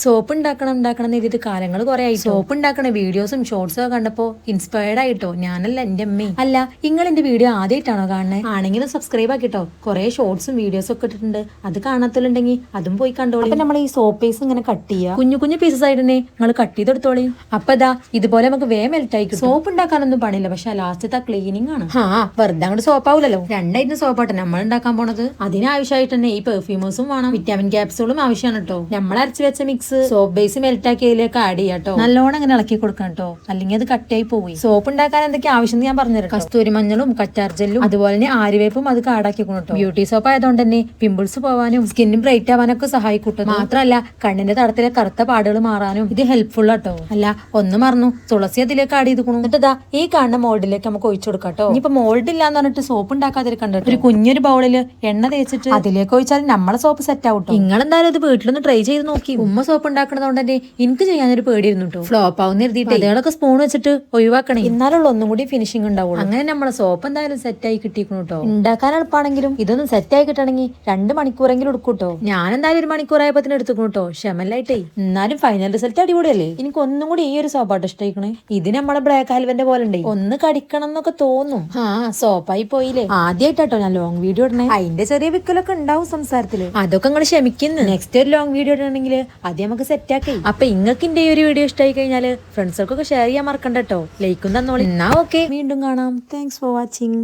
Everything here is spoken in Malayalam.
സോപ്പ് ഉണ്ടാക്കണം ഉണ്ടാക്കണം എന്ന് എഴുതിയിട്ട് കാലങ്ങൾ കുറെ ആയി സോപ്പ് ഉണ്ടാക്കണ വീഡിയോസും ഷോർട്സും ഒക്കെ കണ്ടപ്പോ ഇൻസ്പയർഡ് ആയിട്ടോ. ഞാനല്ല എന്റെ അമ്മ. അല്ല നിങ്ങൾ എന്റെ വീഡിയോ ആദ്യമായിട്ടാണോ കാണുന്നത് ആണെങ്കിലും സബ്സ്ക്രൈബ് ആക്കിട്ടോ. കുറെ ഷോർട്സും വീഡിയോസും ഒക്കെ ഇട്ടിട്ടുണ്ട്. അത് കാണാത്തുണ്ടെങ്കിൽ അതും പോയി കണ്ടോളി. അപ്പൊ നമ്മൾ ഈ സോപ്പ് പീസ് ഇങ്ങനെ കട്ട് ചെയ്യുക കുഞ്ഞു കുഞ്ഞു പീസസ് ആയിട്ട് തന്നെ നിങ്ങൾ കട്ട് ചെയ്തെടുത്തോളി. അപ്പൊ ഇതാ ഇതുപോലെ നമുക്ക് വേ മെൽറ്റ് ആയി സോപ്പ് ഉണ്ടാക്കാനൊന്നും പണിയില്ല. പക്ഷെ ലാസ്റ്റത്തെ ക്ലീനിങ് ആണ്. ആ വെറുതെ അങ്ങോട്ട് സോപ്പ് ആവില്ലല്ലോ രണ്ടായിട്ട് സോപ്പാട്ടെ നമ്മൾ ഉണ്ടാക്കാൻ പോണത്. അതിനാവശ്യമായിട്ട് തന്നെ ഈ പെർഫ്യൂമേഴ്സും വേണം. വിറ്റാമിൻ ക്യാപ്സൂളും ആവശ്യമാണ് കേട്ടോ നമ്മൾ അരച്ചു വെച്ച മിക്സ് സോപ്പ് ബേസ് മെൽറ്റ് ആക്കിയതിലേക്ക് ആഡ് ചെയ്യാം കേട്ടോ നല്ലോണം അങ്ങനെ ഇളക്കി കൊടുക്കണം കേട്ടോ അല്ലെങ്കിൽ അത് കട്ടായി പോയി സോപ്പ് ഉണ്ടാക്കാൻ എന്തൊക്കെ ആവശ്യം ഞാൻ പറഞ്ഞുതരാം കസ്തൂരി മഞ്ഞളും കറ്റാർജലും അതുപോലെ തന്നെ ആര്യവേപ്പും അത് കാടാക്കിക്കണം കേട്ടോ ബ്യൂട്ടി സോപ്പ് ആയതുകൊണ്ട് തന്നെ പിമ്പിൾസ് പോവാനും സ്കിന്നും ബ്രൈറ്റ് ആവാനൊക്കെ സഹായിക്കൂട്ടും. മാത്രമല്ല കണ്ണിന്റെ തടത്തിലെ കറുത്ത പാടുകൾ മാറാനും ഇത് ഹെൽപ്ഫുൾ ആട്ടോ അല്ല ഒന്ന് മറന്നു. തുളസി അതിലേക്ക് ആഡ് ചെയ്ത് എന്നിട്ട് ഈ കാണുന്ന മോൾഡിലേക്ക് നമുക്ക് ഒഴിച്ചു കൊടുക്കാം കേട്ടോ ഇനിയിപ്പോ മോൾഡ് ഇല്ലാന്ന് പറഞ്ഞിട്ട് സോപ്പ് ഉണ്ടാക്കാതിരിക്കണ്ട. ഒരു കുഞ്ഞൊരു ബൗളിൽ എണ്ണ തേച്ചിട്ട് അതിലേക്ക് ഒഴിച്ചാൽ നമ്മളെ സോപ്പ് സെറ്റ് ആവും നിങ്ങൾ എന്തായാലും ഇത് വീട്ടിലൊന്ന് ട്രൈ ചെയ്ത് നോക്കി. ഉമ്മ സോപ്പ് ഉണ്ടാക്കണതുകൊണ്ട് തന്നെ എനിക്ക് ചെയ്യാനൊരു പേടിയിരുന്നു കേട്ടോ ഫ്ലോപ്പ് ആവുന്ന എഴുതിയിട്ട് അതേളൊക്കെ സ്പൂൺ വെച്ചിട്ട് ഒഴിവാക്കണേ. എന്നാലുള്ള ഒന്നും കൂടി ഫിനിഷിംഗ് ഉണ്ടാവുള്ളൂ. അങ്ങനെ നമ്മളെ സോപ്പ് എന്തായാലും സെറ്റ് ആയി കിട്ടിക്കണം കേട്ടോ ഉണ്ടാക്കാൻ എളുപ്പമാണെങ്കിലും ഇതൊന്നും സെറ്റ് ആയി കിട്ടണമെങ്കിൽ രണ്ട് മണിക്കൂറെങ്കിലും എടുക്കും കേട്ടോ ഞാൻ എന്തായാലും ഒരു മണിക്കൂറായപ്പത്തിന് എടുത്തുക്കണം കേട്ടോ ക്ഷമല്ലായിട്ടേ എന്നാലും ഫൈനൽ റിസൾട്ട് അടിപൊളിയല്ലേ? എനിക്ക് ഒന്നും കൂടി ഈ ഒരു സോപ്പാട്ട് ഇഷ്ടമായിക്കണേ ഇത് നമ്മളെ ബ്ലാക്ക് ഹൽവന്റെ പോലെ ഉണ്ട്. ഒന്ന് കടിക്കണം എന്നൊക്കെ തോന്നും. ആ സോപ്പായി പോയില്ലേ. ആദ്യമായിട്ടോ ഞാൻ ലോങ് വീഡിയോ ഇടണേ. അതിന്റെ ചെറിയ വിക്കലൊക്കെ ഉണ്ടാവും സംസാരത്തിൽ. അതൊക്കെ നിങ്ങൾ ക്ഷമിക്കുന്നു. നെക്സ്റ്റ് ഒരു ലോങ് വീഡിയോ ഇടണമെങ്കിൽ അത് നമുക്ക് സെറ്റ് ആക്കി. അപ്പൊ ഇങ്ങക്ക് ഈ ഒരു വീഡിയോ ഇഷ്ടമായി കഴിഞ്ഞാൽ ഫ്രണ്ട്സുകൾക്കൊക്കെ ഷെയർ ചെയ്യാൻ മറക്കണ്ട കേട്ടോ ലൈക്കും തന്നോളി. എന്നാ ഓക്കെ വീണ്ടും കാണാം. Thanks for watching